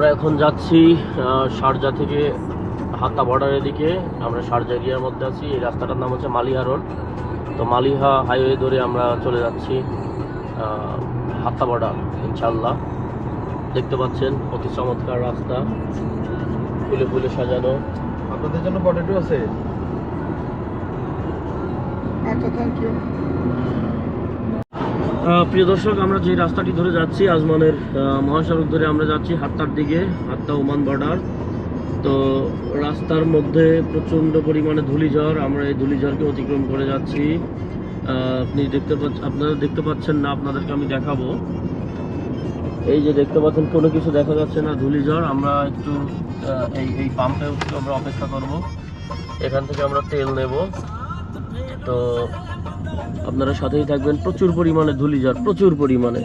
আমরা এখন যাচ্ছি শারজা থেকে হাত্তা বর্ডারের দিকে আমরা শারজা এরিয়ার মধ্যে আছি এই রাস্তাটার নাম হচ্ছে মালিহা রোড তো মালিহা হাইওয়ে ধরে আমরা চলে যাচ্ছি হাত্তা বর্ডার ইনশাল্লাহ দেখতে পাচ্ছেন অতি চমৎকার রাস্তা। ফুলে ফুলে সাজানো। আপনাদের জন্য পটেটো আছে? আচ্ছা থ্যাংক ইউ প্রিয় দর্শক, আমরা যে রাস্তাটি ধরে যাচ্ছি আজমানের মহাসড়ক ধরে আমরা যাচ্ছি হাত্তার দিকে হাত্তা ওমান বর্ডার তো রাস্তার মধ্যে প্রচণ্ড পরিমাণে ধূলিঝড়, আমরা এই ধূলিঝড়কে অতিক্রম করে যাচ্ছি। আপনি দেখতে পাচ্ছেন আপনারা দেখতে পাচ্ছেন না, আপনাদেরকে আমি দেখাবো। এই যে দেখতে পাচ্ছেন, কোনো কিছু দেখা যাচ্ছে না, ধূলিঝড়। আমরা একটু এই এই পাম্পে একটু আমরা অপেক্ষা করব। এখান থেকে আমরা তেল নেব। তো আপনারা সাথেই থাকবেন। প্রচুর পরিমাণে ধুলি যার প্রচুর পরিমাণে।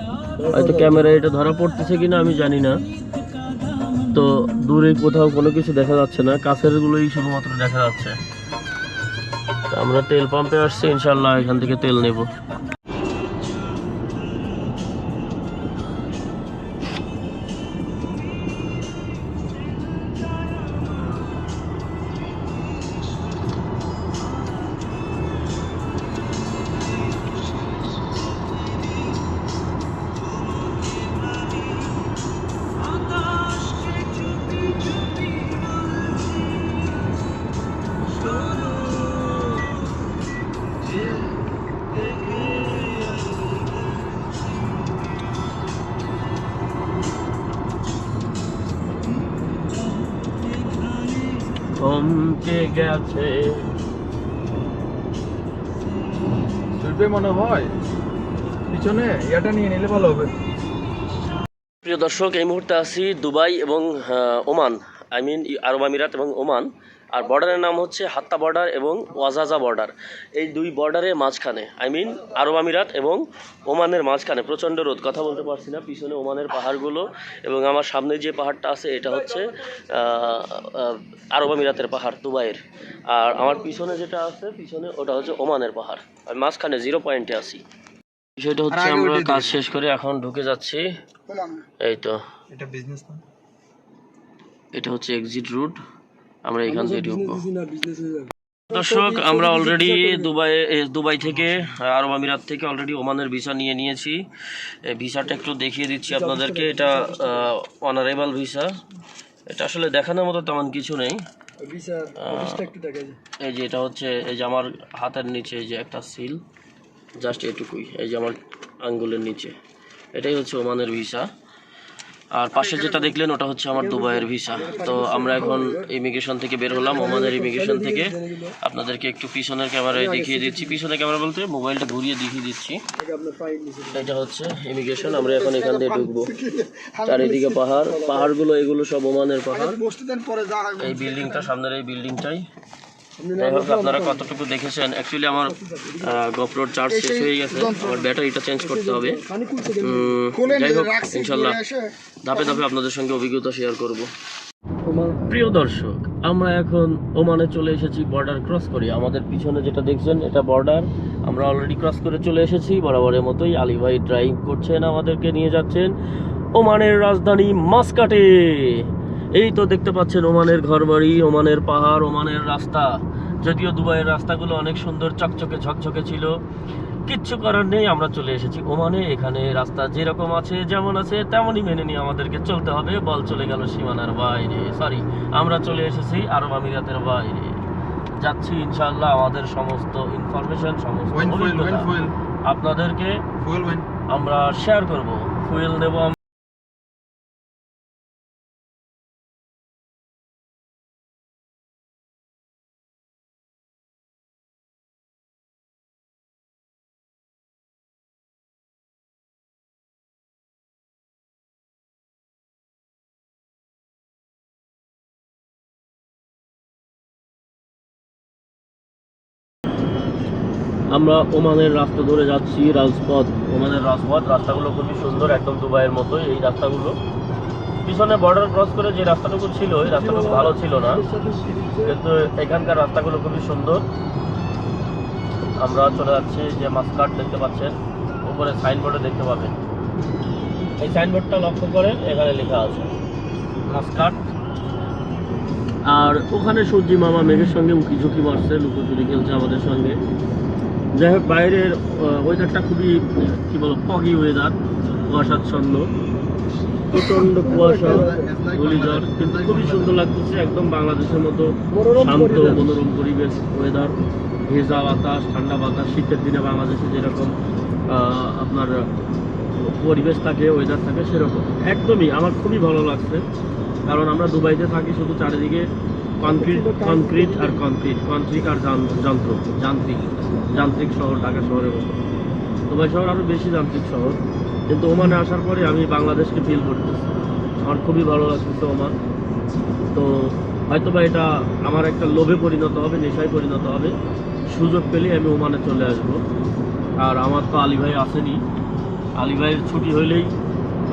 হয়তো ক্যামেরা এটা ধরা পড়তেছে কিনা আমি জানি না। তো দূরে কোথাও কোনো কিছু দেখা যাচ্ছে না। কাছের গুলোই শুধুমাত্র দেখা যাচ্ছে। আমরা তেল পাম্পে আসছি ইনশাল্লাহ এখান থেকে তেল নেব। থমকে গেছে। চলবে মনে হয়? পিছনে এটা নিয়ে নিলে ভালো হবে। প্রিয় দর্শক এই মুহূর্তে আছি দুবাই এবং আহ, ওমান। আই মিন আরব আমিরাত এবং ওমান। আর বর্ডারের নাম হচ্ছে হাত্তা বর্ডার এবং ওয়াজাজা বর্ডার এই দুই বর্ডারের মাঝখানে আই মিন আরব আমিরাত এবং ওমানের মাঝখানে প্রচণ্ড রোদ। কথা বলতে পারছি না পিছনে ওমানের পাহাড়গুলো এবং আমার সামনে যে পাহাড়টা আছে এটা হচ্ছে আরব আমিরাতের পাহাড় দুবাইয়ের। আর আমার পিছনে যেটা আছে পিছনে ওটা হচ্ছে ওমানের পাহাড়। আমি মাঝখানে জিরো পয়েন্টে আছি। বিষয়টা হচ্ছে আমরা কাজ শেষ করে এখন ঢুকে যাচ্ছি। এই তো। এটা বিজনেস এটা হচ্ছে এক্সিট রুট আমরা এখান থেকে ঢুকবো। দর্শক আমরা অলরেডি দুবাই দুবাই থেকে আরব আমিরাত থেকে অলরেডি ওমানের ভিসা নিয়ে নিয়েছি। ভিসাটা একটু দেখিয়ে দিচ্ছি আপনাদেরকে। এটা অনারেবল ভিসা এটা আসলে দেখানোর মতো তেমন কিছু নেই। এই যে এটা হচ্ছে এই যে আমার হাতের নিচে এই যে একটা সিল জাস্ট এটুকুই এই যে আমার আঙ্গুলের নিচে। এটাই হচ্ছে ওমানের ভিসা আর পাশে যেটা দেখলেন, ওটা হচ্ছে আমার দুবাইয়ের ভিসা। তো আমরা এখন ইমিগ্রেশন থেকে বের হলাম ওমানের ইমিগ্রেশন থেকে। আপনাদেরকে একটু পিছনের ক্যামেরায় দেখিয়ে দিচ্ছি। পিছনের ক্যামেরা বলতে মোবাইলটা ঘুরিয়ে দেখিয়ে দিচ্ছি। এটা হচ্ছে ইমিগ্রেশন আমরা এখন এখান দিয়ে ঢুকবো। চারিদিকে পাহাড়, পাহাড়গুলো এগুলো সব ওমানের পাহাড়। এই বিল্ডিংটা সামনের এই বিল্ডিংটাই যাই হোক আপনারা কতটুকু দেখেছেন? অ্যাকচুয়ালি আমার গপ্রোর চার্জ শেষ হয়ে গেছে আমার ব্যাটারিটা চেঞ্জ করতে হবে। যাই হোক ইনশাল্লাহ ধাপে ধাপে আপনাদের সঙ্গে অভিজ্ঞতা শেয়ার করব। প্রিয় দর্শক আমরা এখন ওমানে চলে এসেছি বর্ডার ক্রস করি। আমাদের পিছনে যেটা দেখছেন এটা বর্ডার আমরা অলরেডি ক্রস করে চলে এসেছি বরাবরের মতোই আলী ভাই ড্রাইভ করছেন আমাদেরকে নিয়ে যাচ্ছেন। ওমানের রাজধানী মাসকাটে। এই তো দেখতে পাচ্ছেন ওমানের ঘরবাড়ি ওমানের পাহাড় ওমানের রাস্তা। যদিও দুবাইয়ের রাস্তাগুলো অনেক সুন্দর চকচকে ঝকঝকে ছিল। কিচ্ছু করার নেই আমরা চলে এসেছি ওমানে। এখানে রাস্তা যেরকম আছে যেমন আছে তেমনই মেনে নিয়ে আমাদেরকে চলতে হবে। বল চলে গেল সীমানার বাইরে। সরি আমরা চলে এসেছি আরব আমিরাতের বাইরে। যাচ্ছি ইনশাআল্লাহ আমাদের সমস্ত ইনফরমেশন সমস্ত আপনাদেরকে আমরা শেয়ার করব। ফুয়েল নেব আমরা ওমানের রাস্তা ধরে যাচ্ছি রাজপথ। ওমানের রাজপথ, রাস্তাগুলো খুবই সুন্দর, একদম দুবাইয়ের মতোই এই রাস্তাগুলো। পিছনে বর্ডার ক্রস করে যে রাস্তাটুকু ছিল, এই রাস্তাটুকু ভালো ছিল না। কিন্তু এখানকার রাস্তাগুলো খুবই সুন্দর। আমরা চলে যাচ্ছি যে মাস্কাট দেখতে পাচ্ছেন। উপরে সাইনবোর্ডে দেখতে পাবেন। এই সাইনবোর্ডটা লক্ষ্য করেন, এখানে লেখা আছে, মাস্কাট। আর ওখানে সূর্যি মামা মেঘের সঙ্গে উকি ঝুঁকি মারছে, লুকোচুরি খেলছে আমাদের সঙ্গে। যাই হোক, বাইরের ওয়েদারটা খুবই, কি বলো ফগি ওয়েদার কুয়াশাচ্ছন্ন, প্রচণ্ড কুয়াশা ধুলিঝড় কিন্তু খুবই সুন্দর লাগতেছে, একদম বাংলাদেশের মতো শান্ত, মনোরম পরিবেশ ওয়েদার ভেজা বাতাস, ঠান্ডা বাতাস, শীতের দিনে বাংলাদেশে যেরকম আপনার পরিবেশ থাকে ওয়েদার থাকে, সেরকম। একদমই, আমার খুবই ভালো লাগছে, কারণ আমরা দুবাইতে থাকি, শুধু চারিদিকে কনক্রিট কনক্রিট আর কনক্রিট কনক্রিট আর যান- যন্ত্র, যান্ত্রিক যান্ত্রিক শহর, ঢাকা শহরের মতো। দুবাই শহর আরও বেশি যান্ত্রিক শহর। কিন্তু ওমানে আসার পরে আমি বাংলাদেশকে ফিল করতেছি। আমার খুবই ভালো লাগতেছে ওমান। তো হয়তো বা এটা আমার একটা লোভে পরিণত হবে, নেশায় পরিণত হবে। সুযোগ পেলে আমি ওমানে চলে আসব। আর আমার তো আলী ভাই আসেনি। আলী ভাইয়ের ছুটি হলেই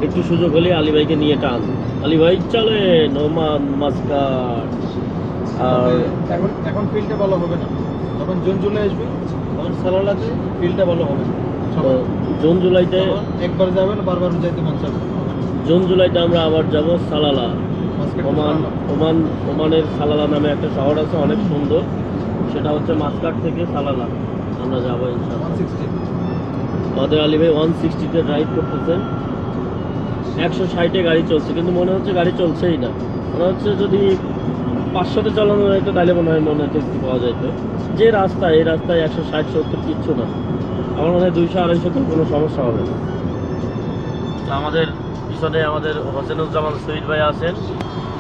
একটু সুযোগ হলে আলী ভাইকে নিয়ে টান। আলী ভাই চলে নোমান মাস্কার আর এখন এখন ফিলটা ভালো হবে না। যখন জুন জুলাই আসবে তখন সালালাতে ফিলটা ভালো হবে জুন জুলাইতে একবার যাবেন বারবার যাইতে মন চাবে। জুন জুলাইতে আমরা আবার যাব সালালা। ওমান ওমান ওমানের সালালা নামে একটা শহর আছে অনেক সুন্দর। সেটা হচ্ছে মাসকাট থেকে সালালা। আমরা যাব ইনশাল্লাহ আমাদের আলী ভাই ওয়ান সিক্সটিতে ড্রাইভ করতেছেন একশো ষাটে গাড়ি চলছে কিন্তু মনে হচ্ছে গাড়ি চলছেই না। মনে হচ্ছে যদি পাঁচশোতে চালানো যেত তাহলে মনে হয় মনে তৃপ্তি পাওয়া যেত যে রাস্তা এই রাস্তায় একশো ষাট সত্তর কিচ্ছু না। আমার মনে হয় দুইশো আড়াইশোতে কোনো সমস্যা হবে না। তো আমাদের পিছনে আমাদের হোসেনুজ্জামান শহীদ ভাই আছেন।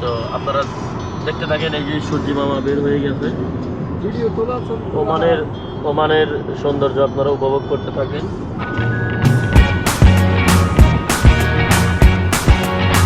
তো আপনারা দেখতে থাকেন এই যে সূর্যি মামা বের হয়ে গেছে। ভিডিও তোলা ওমানের ওমানের সৌন্দর্য আপনারা উপভোগ করতে থাকেন।